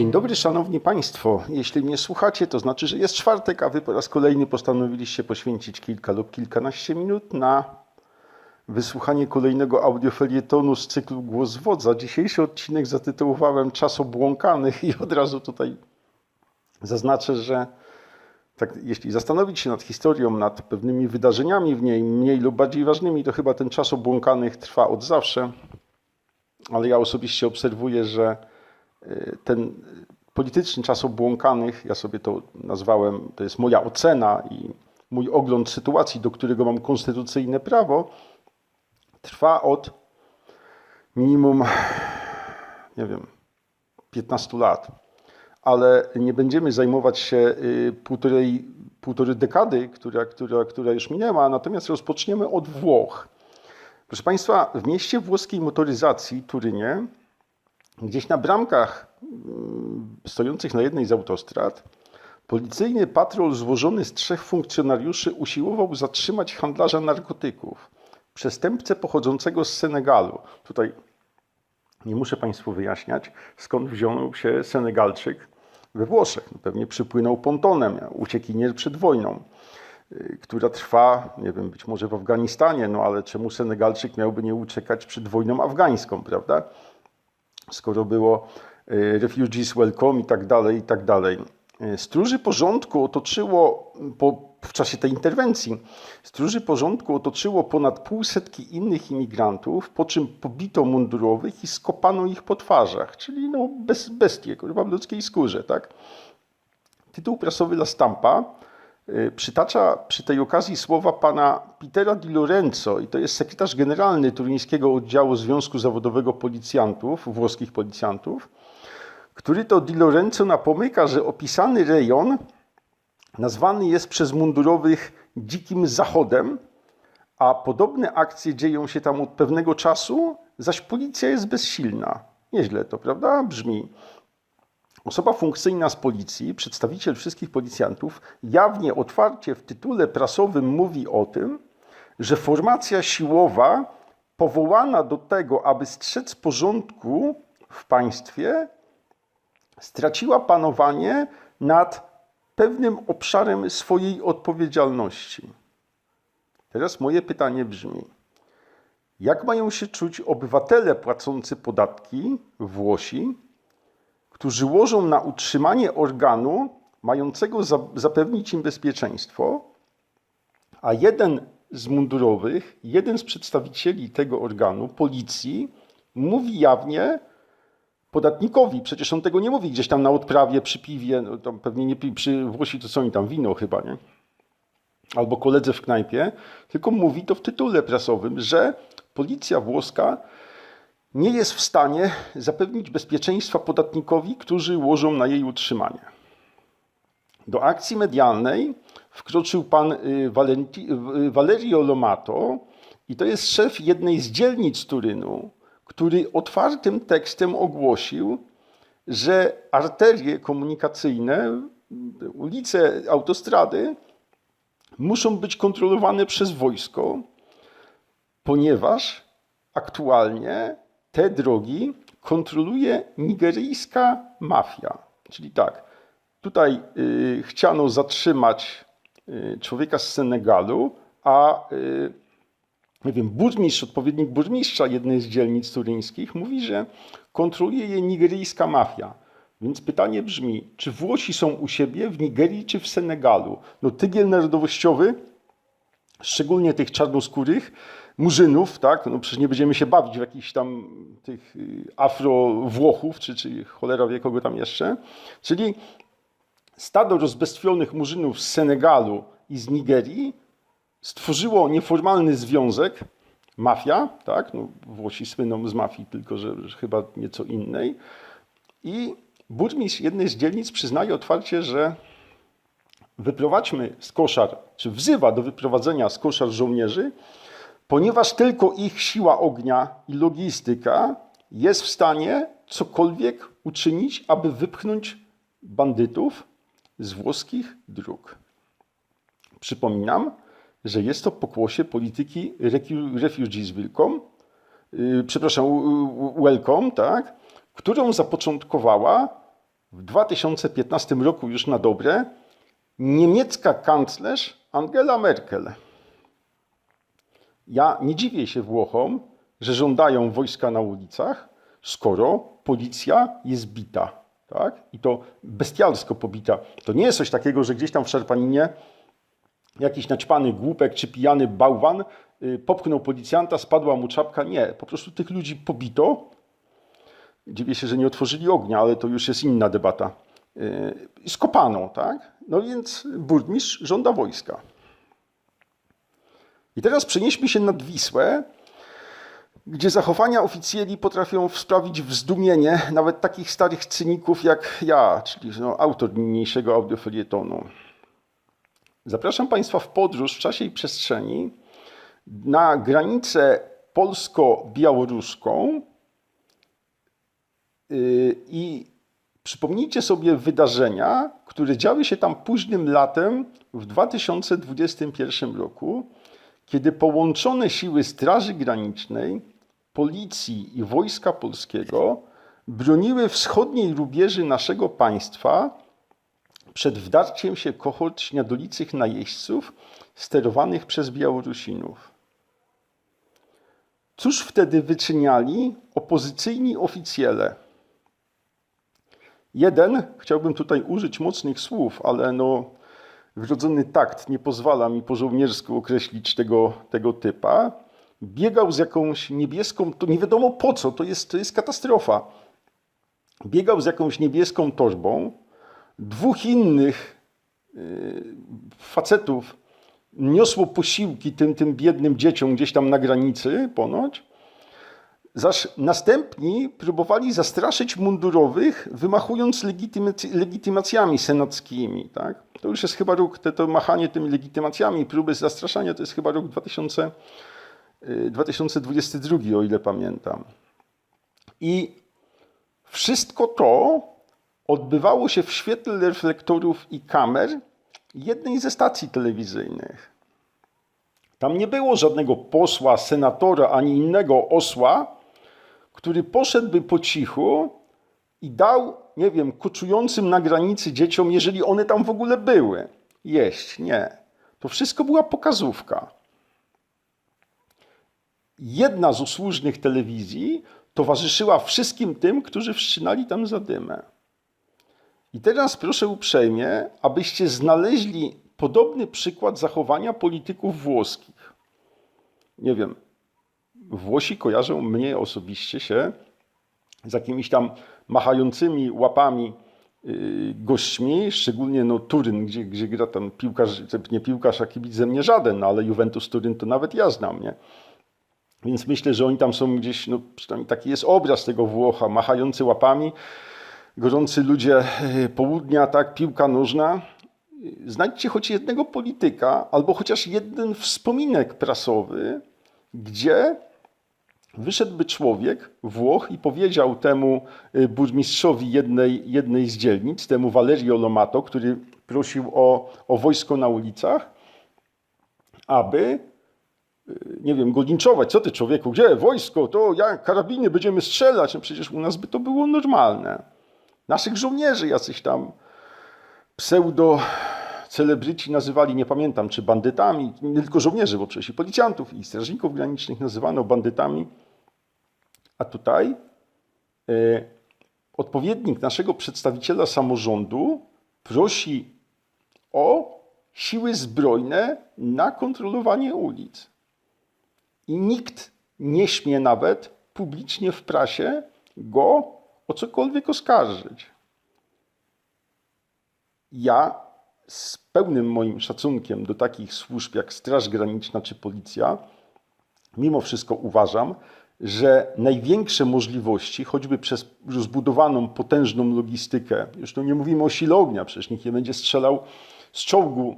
Dzień dobry, szanowni państwo. Jeśli mnie słuchacie, to znaczy, że jest czwartek, a wy po raz kolejny postanowiliście poświęcić kilka lub kilkanaście minut na wysłuchanie kolejnego audiofelietonu z cyklu Głos Wodza. Dzisiejszy odcinek zatytułowałem Czas obłąkanych i od razu tutaj zaznaczę, że tak, jeśli zastanowić się nad historią, nad pewnymi wydarzeniami w niej, mniej lub bardziej ważnymi, to chyba ten czas obłąkanych trwa od zawsze. Ale ja osobiście obserwuję, że ten polityczny czas obłąkanych, ja sobie to nazwałem, to jest moja ocena i mój ogląd sytuacji, do którego mam konstytucyjne prawo, trwa od minimum, nie wiem, 15 lat. Ale nie będziemy zajmować się y, półtorej, półtorej dekady, która, która, która już minęła, natomiast rozpoczniemy od Włoch. Proszę Państwa, w mieście włoskiej motoryzacji Turynie, gdzieś na bramkach mm, stojących na jednej z autostrad, policyjny patrol złożony z trzech funkcjonariuszy usiłował zatrzymać handlarza narkotyków, przestępcę pochodzącego z Senegalu. Tutaj nie muszę Państwu wyjaśniać, skąd wziął się Senegalczyk we Włoszech. No pewnie przypłynął pontonem, uciekinier przed wojną, y, która trwa, nie wiem, być może w Afganistanie, no ale czemu Senegalczyk miałby nie uciekać przed wojną afgańską, prawda? Skoro było y, refugees welcome i tak dalej, i tak dalej. Y, Stróży porządku otoczyło po, w czasie tej interwencji, stróży porządku otoczyło ponad pół setki innych imigrantów, po czym pobito mundurowych i skopano ich po twarzach, czyli no bez, bestie, kurwa, w ludzkiej skórze, tak? Tytuł prasowy La Stampa przytacza przy tej okazji słowa pana Petera Di Lorenzo, i to jest sekretarz generalny turyńskiego oddziału Związku Zawodowego Policjantów, włoskich policjantów, który to Di Lorenzo napomyka, że opisany rejon nazwany jest przez mundurowych dzikim zachodem, a podobne akcje dzieją się tam od pewnego czasu, zaś policja jest bezsilna. Nieźle to, prawda? Brzmi. Osoba funkcyjna z policji, przedstawiciel wszystkich policjantów, jawnie, otwarcie w tytule prasowym mówi o tym, że formacja siłowa powołana do tego, aby strzec porządku w państwie, straciła panowanie nad pewnym obszarem swojej odpowiedzialności. Teraz moje pytanie brzmi: jak mają się czuć obywatele płacący podatki, Włosi, którzy łożą na utrzymanie organu mającego za- zapewnić im bezpieczeństwo, a jeden z mundurowych, jeden z przedstawicieli tego organu, policji, mówi jawnie podatnikowi, przecież on tego nie mówi gdzieś tam na odprawie, przy piwie, no tam pewnie nie przy Włosi to co oni tam, wino chyba, nie? Albo koledze w knajpie, tylko mówi to w tytule prasowym, że policja włoska nie jest w stanie zapewnić bezpieczeństwa podatnikowi, którzy łożą na jej utrzymanie. Do akcji medialnej wkroczył pan y, Valenti, y, Valerio Lomato i to jest szef jednej z dzielnic Turynu, który otwartym tekstem ogłosił, że arterie komunikacyjne, ulice, autostrady muszą być kontrolowane przez wojsko, ponieważ aktualnie te drogi kontroluje nigeryjska mafia. Czyli tak, tutaj y, chciano zatrzymać y, człowieka z Senegalu, a y, nie wiem, burmistrz, odpowiednik burmistrza jednej z dzielnic turyńskich mówi, że kontroluje je nigeryjska mafia. Więc pytanie brzmi, czy Włosi są u siebie w Nigerii czy w Senegalu? No tygiel narodowościowy szczególnie tych czarnoskórych murzynów, tak, no przecież nie będziemy się bawić w jakichś tam tych y, afro-Włochów, czy, czy cholera wie kogo tam jeszcze, czyli stado rozbestwionych murzynów z Senegalu i z Nigerii stworzyło nieformalny związek, mafia, tak, no Włosi słyną z mafii, tylko że, że chyba nieco innej. I burmistrz jednej z dzielnic przyznaje otwarcie, że wyprowadźmy z koszar, czy wzywa do wyprowadzenia z koszar żołnierzy, ponieważ tylko ich siła ognia i logistyka jest w stanie cokolwiek uczynić, aby wypchnąć bandytów z włoskich dróg. Przypominam, że jest to pokłosie polityki Refugees Welcome, yy, przepraszam, Welcome, tak, którą zapoczątkowała w 2015 roku już na dobre niemiecka kanclerz Angela Merkel. Ja nie dziwię się Włochom, że żądają wojska na ulicach, skoro policja jest bita. Tak? I to bestialsko pobita. To nie jest coś takiego, że gdzieś tam w Szarpaninie jakiś naćpany głupek czy pijany bałwan y, popchnął policjanta, spadła mu czapka. Nie, po prostu tych ludzi pobito. Dziwię się, że nie otworzyli ognia, ale to już jest inna debata. Y, Skopano, tak? No więc burmistrz żąda wojska. I teraz przenieśmy się nad Wisłę, gdzie zachowania oficjeli potrafią sprawić wzdumienie nawet takich starych cyników jak ja, czyli no, autor niniejszego audiofelietonu. Zapraszam Państwa w podróż w czasie i przestrzeni na granicę polsko-białoruską yy, i przypomnijcie sobie wydarzenia, które działy się tam późnym latem w 2021 roku, kiedy połączone siły Straży Granicznej, Policji i Wojska Polskiego broniły wschodniej rubieży naszego państwa przed wdarciem się kohort śniadolicych najeźdźców sterowanych przez Białorusinów. Cóż wtedy wyczyniali opozycyjni oficjele? Jeden, chciałbym tutaj użyć mocnych słów, ale no, wrodzony takt nie pozwala mi po żołniersku określić tego, tego typa. Biegał z jakąś niebieską, to nie wiadomo po co, to jest, to jest katastrofa. Biegał z jakąś niebieską torbą. Dwóch innych yy, facetów niosło posiłki tym, tym biednym dzieciom gdzieś tam na granicy ponoć. Zaś następni próbowali zastraszyć mundurowych, wymachując legitymac- legitymacjami senackimi. Tak? To już jest chyba rok, te, to machanie tymi legitymacjami, próby zastraszania, to jest chyba rok 2000, y, 2022, o ile pamiętam. I wszystko to odbywało się w świetle reflektorów i kamer jednej ze stacji telewizyjnych. Tam nie było żadnego posła, senatora ani innego osła, który poszedłby po cichu i dał, nie wiem, koczującym na granicy dzieciom, jeżeli one tam w ogóle były, jeść. Nie. To wszystko była pokazówka. Jedna z usłużnych telewizji towarzyszyła wszystkim tym, którzy wszczynali tam zadymę. I teraz proszę uprzejmie, abyście znaleźli podobny przykład zachowania polityków włoskich. Nie wiem, Włosi kojarzą mnie osobiście się z jakimiś tam machającymi łapami yy, gośćmi, szczególnie no, Turyn, gdzie, gdzie gra tam piłkarz, nie piłkarz, a kibic ze mnie żaden, no, ale Juventus Turyn to nawet ja znam, nie? Więc myślę, że oni tam są gdzieś, no przynajmniej taki jest obraz tego Włocha, machający łapami, gorący ludzie yy, południa, tak, piłka nożna. Znajdźcie choć jednego polityka, albo chociaż jeden wspominek prasowy, gdzie wyszedłby człowiek, Włoch, i powiedział temu y, burmistrzowi jednej, jednej z dzielnic, temu Valerio Lomato, który prosił o, o wojsko na ulicach, aby, y, nie wiem, go linczować. Co ty człowieku, gdzie wojsko? To jak karabiny będziemy strzelać. No przecież u nas by to było normalne. Naszych żołnierzy jacyś tam pseudo celebryci nazywali, nie pamiętam, czy bandytami, nie tylko żołnierzy, bo przecież i policjantów, i strażników granicznych nazywano bandytami. A tutaj e, odpowiednik naszego przedstawiciela samorządu prosi o siły zbrojne na kontrolowanie ulic. I nikt nie śmie nawet publicznie w prasie go o cokolwiek oskarżyć. Ja z pełnym moim szacunkiem do takich służb jak Straż Graniczna czy Policja, mimo wszystko uważam, że największe możliwości, choćby przez rozbudowaną, potężną logistykę, już tu nie mówimy o sile ognia, przecież nikt nie będzie strzelał z czołgu.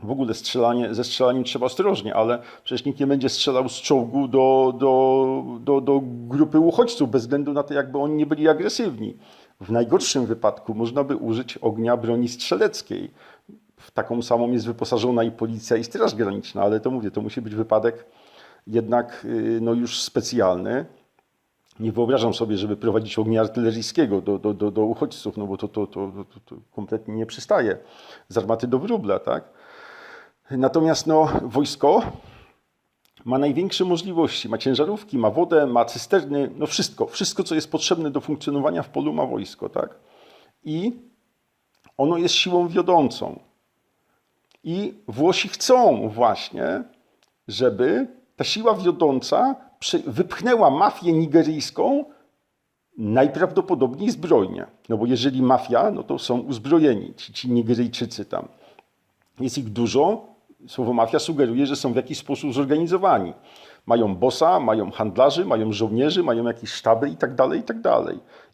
W ogóle strzelanie, ze strzelaniem trzeba ostrożnie, ale przecież nikt nie będzie strzelał z czołgu do, do, do, do grupy uchodźców, bez względu na to, jakby oni nie byli agresywni. W najgorszym wypadku można by użyć ognia broni strzeleckiej. W taką samą jest wyposażona i policja, i Straż Graniczna, ale to mówię, to musi być wypadek jednak y, no już specjalny. Nie wyobrażam sobie, żeby prowadzić ognia artyleryjskiego do, do, do, do uchodźców, no bo to, to, to, to, to kompletnie nie przystaje. Z armaty do wróbla, tak? Natomiast no, wojsko ma największe możliwości. Ma ciężarówki, ma wodę, ma cysterny, no wszystko. Wszystko, co jest potrzebne do funkcjonowania w polu, ma wojsko, tak? I ono jest siłą wiodącą. I Włosi chcą właśnie, żeby ta siła wiodąca wypchnęła mafię nigeryjską najprawdopodobniej zbrojnie. No bo jeżeli mafia, no to są uzbrojeni ci, ci Nigeryjczycy tam. Jest ich dużo. Słowo mafia sugeruje, że są w jakiś sposób zorganizowani. Mają bossa, mają handlarzy, mają żołnierzy, mają jakieś sztaby i tak dalej, i tak.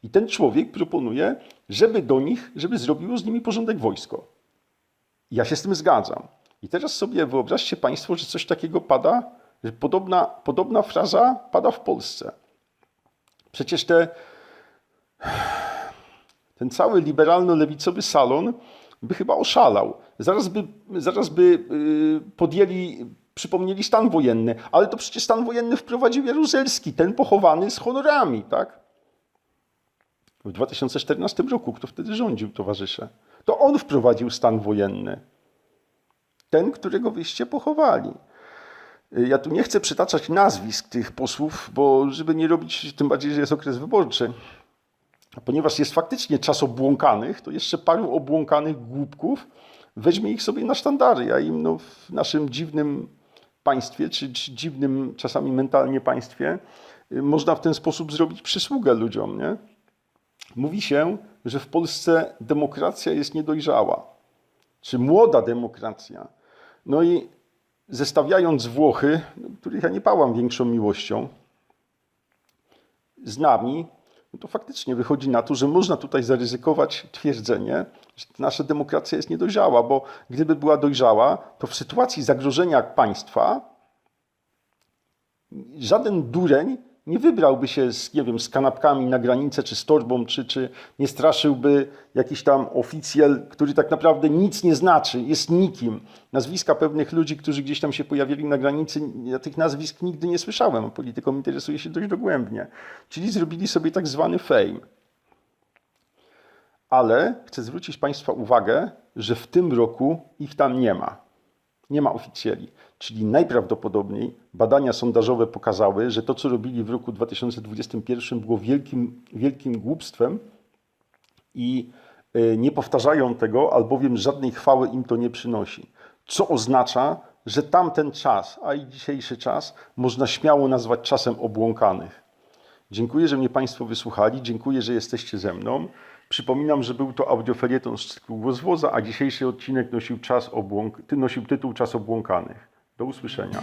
I ten człowiek proponuje, żeby do nich, żeby zrobiło z nimi porządek wojsko. Ja się z tym zgadzam. I teraz sobie wyobraźcie Państwo, że coś takiego pada, że podobna, podobna fraza pada w Polsce. Przecież te, ten cały liberalno-lewicowy salon by chyba oszalał. Zaraz by, zaraz by yy, podjęli, przypomnieli stan wojenny, ale to przecież stan wojenny wprowadził Jaruzelski, ten pochowany z honorami, tak? W 2014 roku, kto wtedy rządził, towarzysze? To on wprowadził stan wojenny. Ten, którego wyście pochowali. Y, Ja tu nie chcę przytaczać nazwisk tych posłów, bo żeby nie robić, tym bardziej, że jest okres wyborczy. Ponieważ jest faktycznie czas obłąkanych, to jeszcze paru obłąkanych głupków weźmie ich sobie na sztandary. Ja im no, w naszym dziwnym państwie, czy, czy dziwnym czasami mentalnie państwie, y, można w ten sposób zrobić przysługę ludziom. Nie? Mówi się, że w Polsce demokracja jest niedojrzała, czy młoda demokracja. No i zestawiając Włochy, których ja nie pałam większą miłością, z nami, no to faktycznie wychodzi na to, że można tutaj zaryzykować twierdzenie, że nasza demokracja jest niedojrzała, bo gdyby była dojrzała, to w sytuacji zagrożenia państwa żaden dureń nie wybrałby się z, nie wiem, z kanapkami na granicę, czy z torbą, czy, czy nie straszyłby jakiś tam oficjel, który tak naprawdę nic nie znaczy, jest nikim. Nazwiska pewnych ludzi, którzy gdzieś tam się pojawili na granicy, ja tych nazwisk nigdy nie słyszałem, polityką interesuje się dość dogłębnie. Czyli zrobili sobie tak zwany fame. Ale chcę zwrócić Państwa uwagę, że w tym roku ich tam nie ma nie ma oficjeli. Czyli najprawdopodobniej badania sondażowe pokazały, że to, co robili w roku 2021, było wielkim, wielkim głupstwem i y, nie powtarzają tego, albowiem żadnej chwały im to nie przynosi. Co oznacza, że tamten czas, a i dzisiejszy czas, można śmiało nazwać czasem obłąkanych. Dziękuję, że mnie Państwo wysłuchali. Dziękuję, że jesteście ze mną. Przypominam, że był to audiofelieton z cyklu Głos Woza, a dzisiejszy odcinek nosił, czas obłąk... nosił tytuł Czas Obłąkanych. Do usłyszenia.